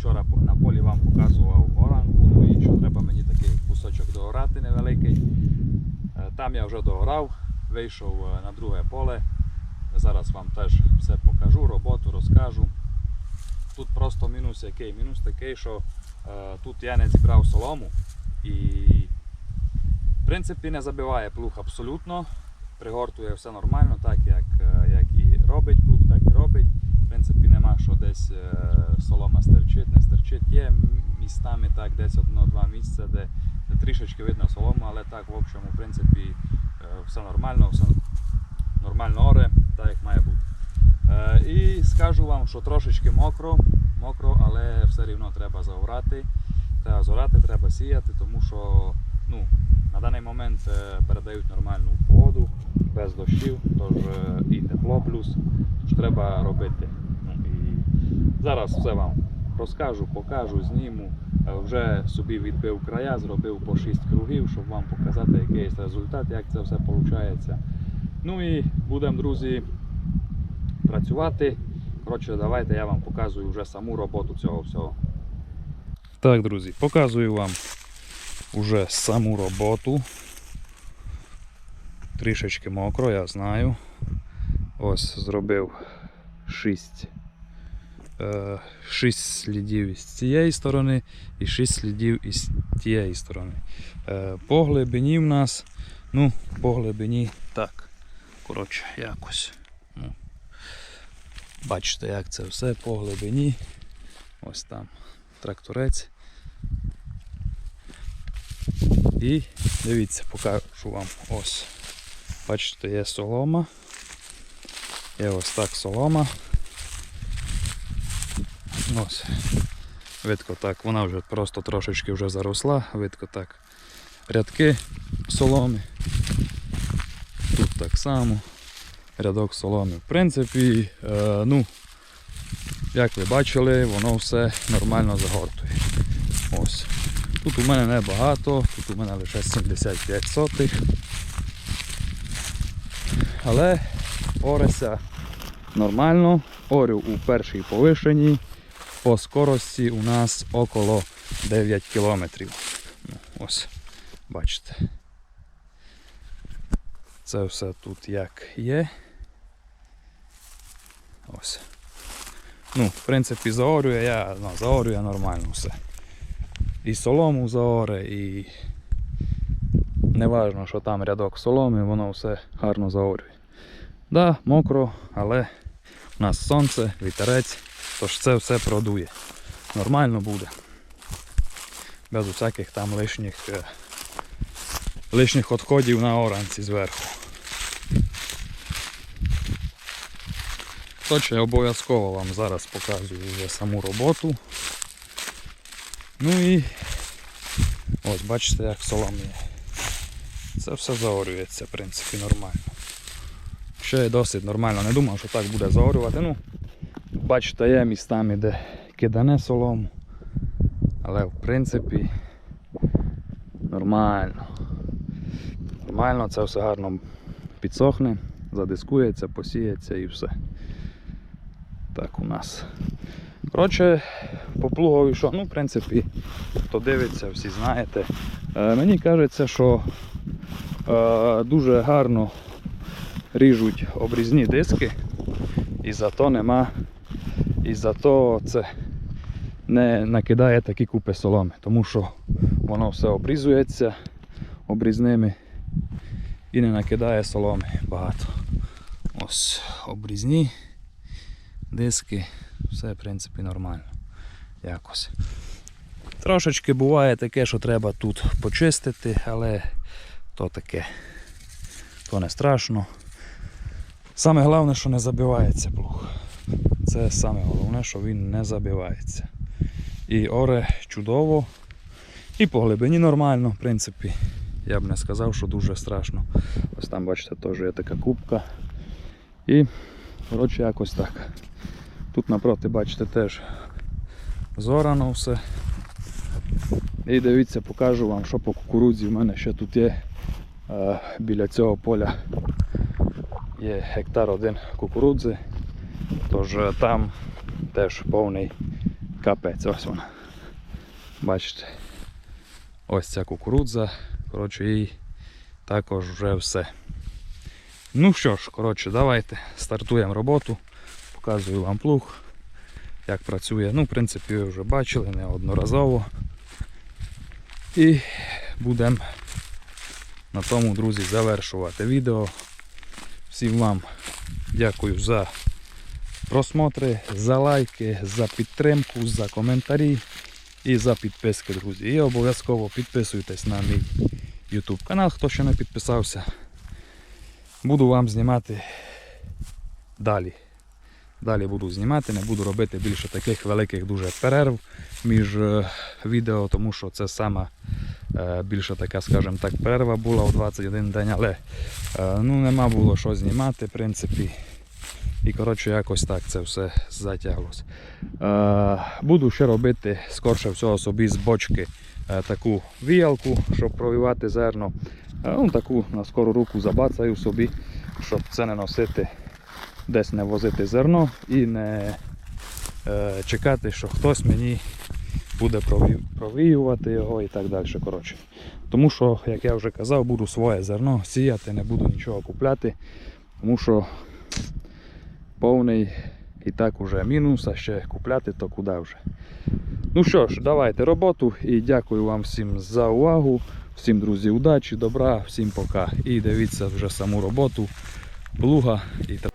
вчора на полі вам показував оранку, ну і що треба мені такий кусочок доорати невеликий. Е, Там я вже доорав, вийшов е, на друге поле. Зараз вам теж все покажу, роботу розкажу. Тут просто мінус який? Мінус такий, що е, тут я не зібрав солому і в принципі не забиває плуг абсолютно. Пригортує все нормально, так як, е, як і робить плуг, так і робить. В принципі, нема що десь е, солома стерчить, не стерчить. Є містами так, десь одно-два місця, де, трішечки видно солому, але так в общому, в принципі, е, все нормально, все нормально оре, так як має бути. Е, І скажу вам, що трошечки мокро, мокро, але все рівно треба заорати. Треба зорати, треба сіяти, тому що ну, на даний момент передають нормальну погоду, без дощів, тож і тепло плюс, тож треба робити. Зараз все вам розкажу, покажу, зніму. Е, Вже собі відбив края, зробив по 6 кругів, щоб вам показати якийсь результат, як це все виходить. Ну і будемо, друзі, працювати. Коротше, давайте я вам показую вже саму роботу цього всього. Так, друзі, показую вам уже саму роботу. Трішечки мокро, я знаю. Ось зробив 6, 6 слідів із цієї сторони і 6 слідів із тієї сторони. Е, По глибині в нас, ну, по глибині так. Коротше, якось. Ну, бачите, як це все по глибині. Ось там тракторець. І дивіться, покажу вам ось. Бачите, є солома. Є ось так солома. Ось. Видко так, вона вже просто трошечки вже заросла, видко так. Рядки соломи. Тут так само. Рядок соломи. В принципі, е, ну, як ви бачили, воно все нормально загортує. Ось. Тут у мене небагато, тут у мене лише 75 сотих. Але ореся нормально. Орю у першій повишенні. По скорості у нас около 9 кілометрів. Ну, Ось, бачите. Це все тут як є. Ось. Ну, в принципі, заорює я, ну, заорює нормально все. І солому заоре, і не важно, що там рядок соломи, воно все гарно заорює. Да, мокро, але у нас сонце, вітерець, тож це все продує. Нормально буде. Без усяких там лишніх, е, лишніх відходів на оранці зверху. Точно я обов'язково вам зараз показую вже саму роботу. Ну і ось бачите, як солом є. Це все заорюється, в принципі, нормально. Ще досить нормально. Не думав, що так буде заорювати. Ну, бачите, є містами, де кидане солому. Але в принципі нормально. Нормально, це все гарно підсохне, задискується, посіється і все. Так у нас. Коротше, по плугові що, ну, в принципі, хто дивиться, всі знаєте. Е, мені кажеться, що е, дуже гарно ріжуть обрізні диски, і зато нема, і зато це не накидає такі купи соломи, тому що воно все обрізується обрізними і не накидає соломи багато. Ось обрізні диски, все в принципі нормально. Якось. Трошечки буває таке, що треба тут почистити, але то таке, то не страшно. Саме головне, що не забивається плуг. Це саме головне, що він не забивається. І оре чудово. І по глибині нормально, в принципі. Я б не сказав, що дуже страшно. Ось там, бачите, теж є така кубка. І, коротше, якось так. Тут напроти, бачите, теж зорано все. І дивіться, покажу вам, що по кукурудзі в мене ще тут є е, біля цього поля. Є гектар один кукурудзи. Тож там теж повний Капець, ось вона. Бачите. Ось ця кукурудза. Коротше, їй також вже все. Ну що ж, коротше, давайте стартуємо роботу. Показую вам плуг, як працює. Ну, в принципі, ви вже бачили неодноразово. І будемо на тому, друзі, завершувати відео. Всім вам дякую за просмотри, за лайки, за підтримку, за коментарі і за підписки, друзі. І обов'язково підписуйтесь на мій YouTube канал, хто ще не підписався. Буду вам знімати далі. Далі буду знімати, не буду робити більше таких великих дуже перерв між е, відео, тому що це сама е, більше така, скажімо так, перерва була у 21 день, але е, ну, нема було що знімати, в принципі. І коротше якось так це все затяглося. Е, буду ще робити скорше всього собі з бочки е, таку віялку, щоб провівати зерно. Е, ну, таку на скору руку забацаю собі, щоб це не носити, десь не возити зерно і не чекати, що хтось мені буде провіювати його і так далі. Коротше. Тому що, як я вже казав, буду своє зерно сіяти, не буду нічого купляти, тому що повний і так уже мінус, а ще купляти, то куди вже. Ну що ж, давайте роботу і дякую вам всім за увагу. Всім, друзі, удачі, добра, всім пока. І дивіться вже саму роботу плуга і трактора.